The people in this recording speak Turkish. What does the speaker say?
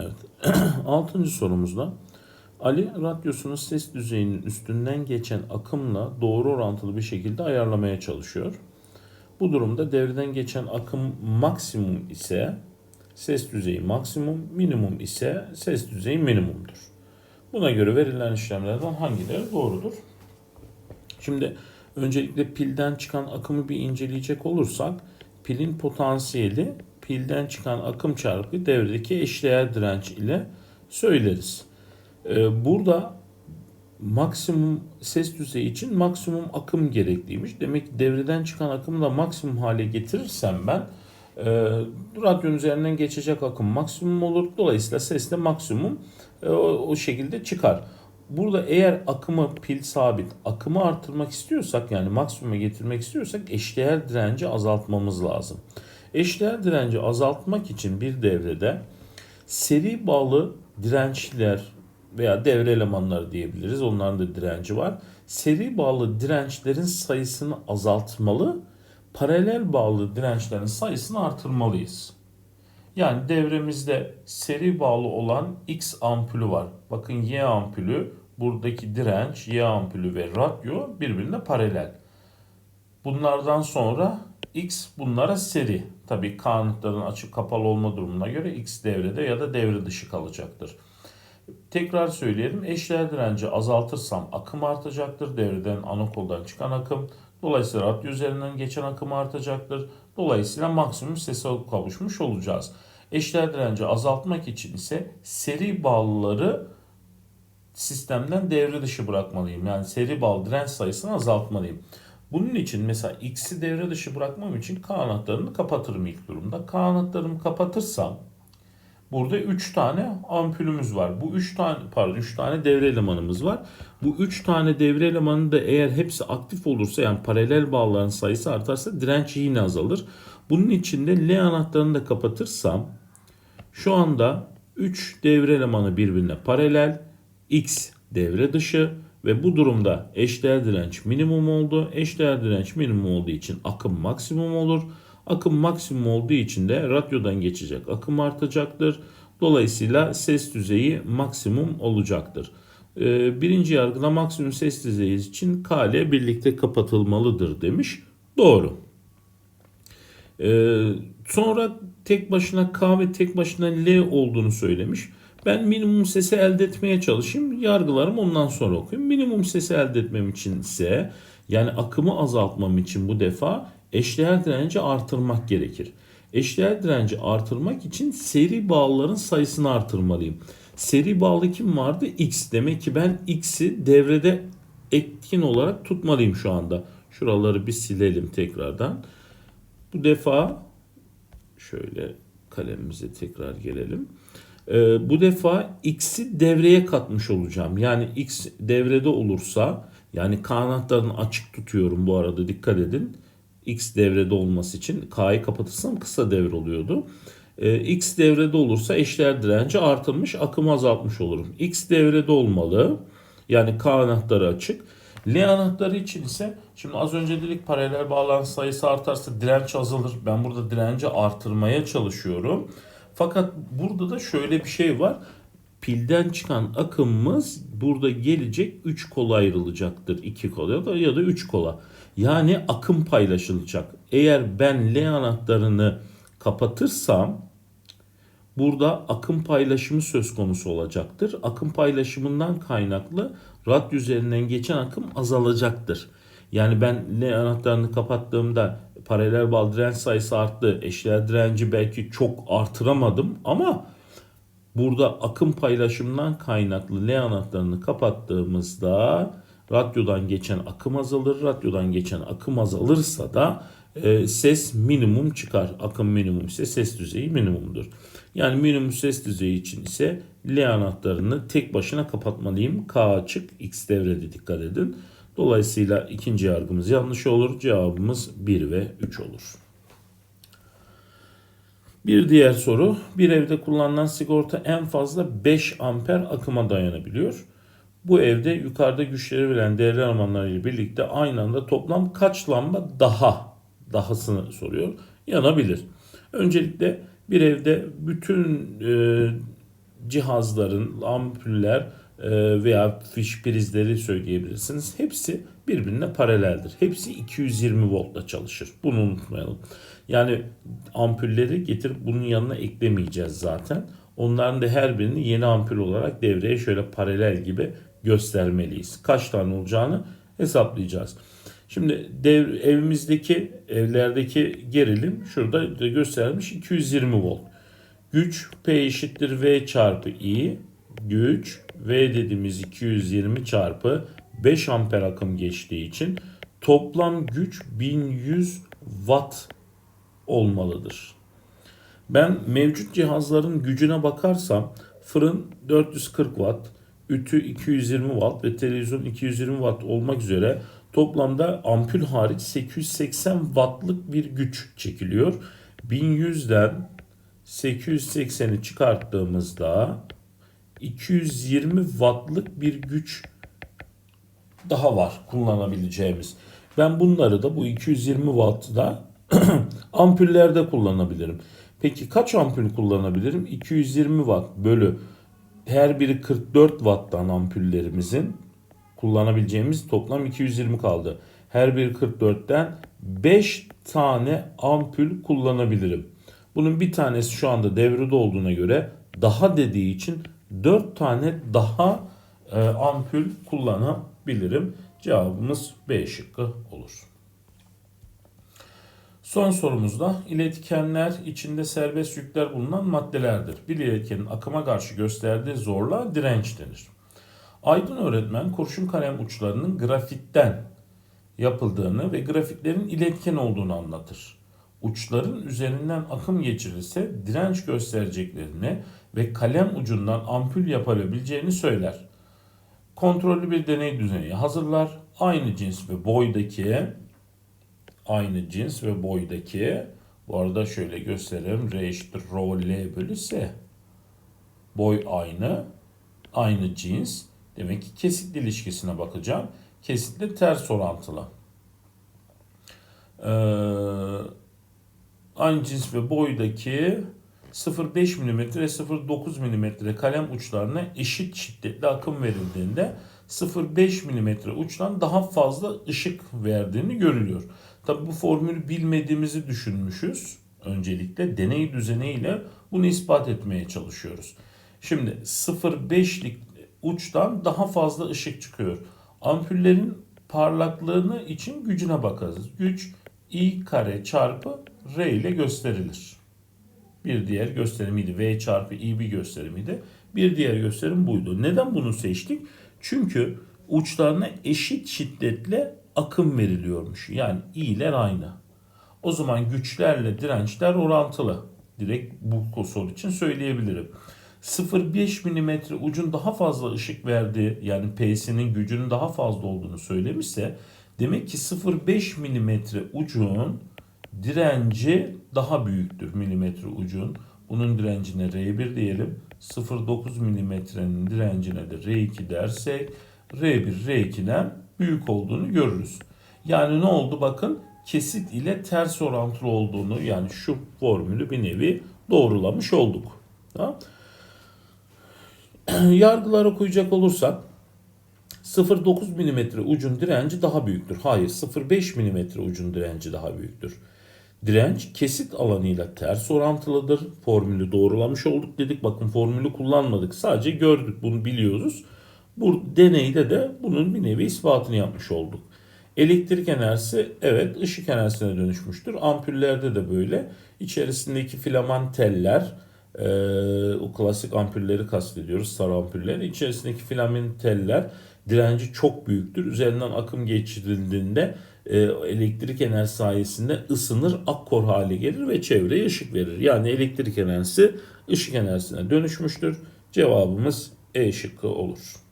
Evet. Altıncı sorumuzda Ali radyosunun ses düzeyinin üstünden geçen akımla doğru orantılı bir şekilde ayarlamaya çalışıyor. Bu durumda devreden geçen akım maksimum ise ses düzeyi maksimum, minimum ise ses düzeyi minimumdur. Buna göre verilen işlemlerden hangileri doğrudur? Şimdi öncelikle pilden çıkan akımı bir inceleyecek olursak pilin potansiyeli pilden çıkan akım çarpı devredeki eşdeğer direnç ile söyleriz. Ee, burada maksimum ses düzeyi için maksimum akım gerekliymiş. Demek ki devreden çıkan akımı da maksimum hale getirirsem ben e, radyonun üzerinden geçecek akım maksimum olur. Dolayısıyla ses de maksimum e, o, o şekilde çıkar. Burada eğer akımı pil sabit, akımı artırmak istiyorsak yani maksimuma getirmek istiyorsak eşdeğer direnci azaltmamız lazım. Eşdeğer direnci azaltmak için bir devrede seri bağlı dirençler veya devre elemanları diyebiliriz. Onların da direnci var. Seri bağlı dirençlerin sayısını azaltmalı, paralel bağlı dirençlerin sayısını artırmalıyız. Yani devremizde seri bağlı olan X ampulü var. Bakın Y ampulü, buradaki direnç, Y ampulü ve radyo birbirine paralel. Bunlardan sonra X bunlara seri. Tabii kanıtların açık kapalı olma durumuna göre X devrede ya da devre dışı kalacaktır. Tekrar söyleyelim. Eşdeğer direnci azaltırsam akım artacaktır. Devreden anakoldan çıkan akım. Dolayısıyla radyo üzerinden geçen akım artacaktır. Dolayısıyla maksimum sese kavuşmuş olacağız. Eşdeğer direnci azaltmak için ise seri bağlıları sistemden devre dışı bırakmalıyım. Yani seri bağlı direnç sayısını azaltmalıyım. Bunun için mesela X'i devre dışı bırakmam için K anahtarını kapatırım ilk durumda. K anahtarımı kapatırsam burada 3 tane ampulümüz var. Bu 3 tane pardon 3 tane devre elemanımız var. Bu 3 tane devre elemanı da eğer hepsi aktif olursa yani paralel bağların sayısı artarsa direnç yine azalır. Bunun için de L anahtarını da kapatırsam şu anda 3 devre elemanı birbirine paralel, X devre dışı ve bu durumda eşdeğer direnç minimum oldu. Eşdeğer direnç minimum olduğu için akım maksimum olur. Akım maksimum olduğu için de radyodan geçecek akım artacaktır. Dolayısıyla ses düzeyi maksimum olacaktır. Ee, birinci yargıda maksimum ses düzeyi için K ile birlikte kapatılmalıdır demiş. Doğru. Ee, sonra tek başına K ve tek başına L olduğunu söylemiş. Ben minimum sesi elde etmeye çalışayım. Yargılarım ondan sonra okuyayım. Minimum sesi elde etmem için ise yani akımı azaltmam için bu defa eşdeğer direnci artırmak gerekir. Eşdeğer direnci artırmak için seri bağlıların sayısını artırmalıyım. Seri bağlı kim vardı? X. Demek ki ben X'i devrede etkin olarak tutmalıyım şu anda. Şuraları bir silelim tekrardan. Bu defa şöyle kalemimize tekrar gelelim. Ee, bu defa x'i devreye katmış olacağım. Yani x devrede olursa yani k anahtarını açık tutuyorum bu arada dikkat edin. x devrede olması için k'yı kapatırsam kısa devre oluyordu. Ee, x devrede olursa eşdeğer direnci artırmış akımı azaltmış olurum. x devrede olmalı. Yani k anahtarı açık. L anahtarı için ise şimdi az önce dedik paralel bağlantı sayısı artarsa direnç azalır. Ben burada direnci artırmaya çalışıyorum. Fakat burada da şöyle bir şey var. Pilden çıkan akımımız burada gelecek 3 kola ayrılacaktır. 2 kola ya da, ya da 3 kola. Yani akım paylaşılacak. Eğer ben L anahtarını kapatırsam burada akım paylaşımı söz konusu olacaktır. Akım paylaşımından kaynaklı radyo üzerinden geçen akım azalacaktır. Yani ben L anahtarını kapattığımda paralel bağlı direnç sayısı arttı. Eşdeğer direnci belki çok artıramadım ama burada akım paylaşımından kaynaklı L anahtarını kapattığımızda radyodan geçen akım azalır. Radyodan geçen akım azalırsa da e, ses minimum çıkar. Akım minimum ise ses düzeyi minimumdur. Yani minimum ses düzeyi için ise L anahtarını tek başına kapatmalıyım. K açık, X devrede dikkat edin. Dolayısıyla ikinci yargımız yanlış olur. Cevabımız 1 ve 3 olur. Bir diğer soru. Bir evde kullanılan sigorta en fazla 5 amper akıma dayanabiliyor. Bu evde yukarıda güçleri veren devre elemanları ile birlikte aynı anda toplam kaç lamba daha dahasını soruyor yanabilir. Öncelikle bir evde bütün e, cihazların, ampuller veya fiş prizleri söyleyebilirsiniz. Hepsi birbirine paraleldir. Hepsi 220 voltla çalışır. Bunu unutmayalım. Yani ampulleri getirip bunun yanına eklemeyeceğiz zaten. Onların da her birini yeni ampul olarak devreye şöyle paralel gibi göstermeliyiz. Kaç tane olacağını hesaplayacağız. Şimdi dev, evimizdeki evlerdeki gerilim şurada da göstermiş 220 volt. Güç P eşittir V çarpı I. Güç V dediğimiz 220 çarpı 5 amper akım geçtiği için toplam güç 1100 watt olmalıdır. Ben mevcut cihazların gücüne bakarsam fırın 440 watt, ütü 220 watt ve televizyon 220 watt olmak üzere toplamda ampul hariç 880 wattlık bir güç çekiliyor. 1100'den 880'i çıkarttığımızda 220 wattlık bir güç daha var kullanabileceğimiz. Ben bunları da bu 220 watt'da ampullerde kullanabilirim. Peki kaç ampul kullanabilirim? 220 watt bölü her biri 44 watt'tan ampullerimizin kullanabileceğimiz toplam 220 kaldı. Her biri 44'ten 5 tane ampul kullanabilirim. Bunun bir tanesi şu anda devrede olduğuna göre daha dediği için 4 tane daha e, ampul kullanabilirim. Cevabımız B şıkkı olur. Son sorumuzda iletkenler içinde serbest yükler bulunan maddelerdir. Bir iletkenin akıma karşı gösterdiği zorluğa direnç denir. Aydın öğretmen kurşun kalem uçlarının grafitten yapıldığını ve grafitlerin iletken olduğunu anlatır. Uçların üzerinden akım geçirilse direnç göstereceklerini ve kalem ucundan ampul yapılabileceğini söyler. Kontrollü bir deney düzeni hazırlar. Aynı cins ve boydaki aynı cins ve boydaki bu arada şöyle göstereyim. R eşittir rho L bölü S. Boy aynı. Aynı cins. Demek ki kesitli ilişkisine bakacağım. Kesitli ters orantılı. Ee, aynı cins ve boydaki 0.5 mm ve 0.9 mm kalem uçlarına eşit şiddetli akım verildiğinde 0.5 mm uçtan daha fazla ışık verdiğini görülüyor. Tabi bu formülü bilmediğimizi düşünmüşüz. Öncelikle deney düzeniyle bunu ispat etmeye çalışıyoruz. Şimdi 0.5'lik uçtan daha fazla ışık çıkıyor. Ampullerin parlaklığını için gücüne bakarız. Güç I kare çarpı R ile gösterilir. Bir diğer gösterimiydi. V çarpı I bir gösterimiydi. Bir diğer gösterim buydu. Neden bunu seçtik? Çünkü uçlarına eşit şiddetle akım veriliyormuş. Yani i'ler aynı. O zaman güçlerle dirençler orantılı. Direkt bu soru için söyleyebilirim. 0.5 mm ucun daha fazla ışık verdiği yani P'sinin gücünün daha fazla olduğunu söylemişse demek ki 0.5 mm ucun direnci daha büyüktür milimetre ucun. Bunun direncine R1 diyelim. 0.9 milimetrenin direncine de R2 dersek R1 R2'den büyük olduğunu görürüz. Yani ne oldu bakın kesit ile ters orantılı olduğunu yani şu formülü bir nevi doğrulamış olduk. Tamam. Yargılara koyacak olursak 0.9 mm ucun direnci daha büyüktür. Hayır 0.5 mm ucun direnci daha büyüktür. Direnç kesit alanıyla ters orantılıdır. Formülü doğrulamış olduk dedik. Bakın formülü kullanmadık. Sadece gördük bunu biliyoruz. Bu deneyde de bunun bir nevi ispatını yapmış olduk. Elektrik enerjisi evet ışık enerjisine dönüşmüştür. Ampullerde de böyle. İçerisindeki filaman teller, e, o klasik ampulleri kastediyoruz sarı ampulleri. İçerisindeki filamen teller direnci çok büyüktür. Üzerinden akım geçirildiğinde e, elektrik enerjisi sayesinde ısınır, akkor hale gelir ve çevreye ışık verir. Yani elektrik enerjisi ışık enerjisine dönüşmüştür. Cevabımız E şıkkı olur.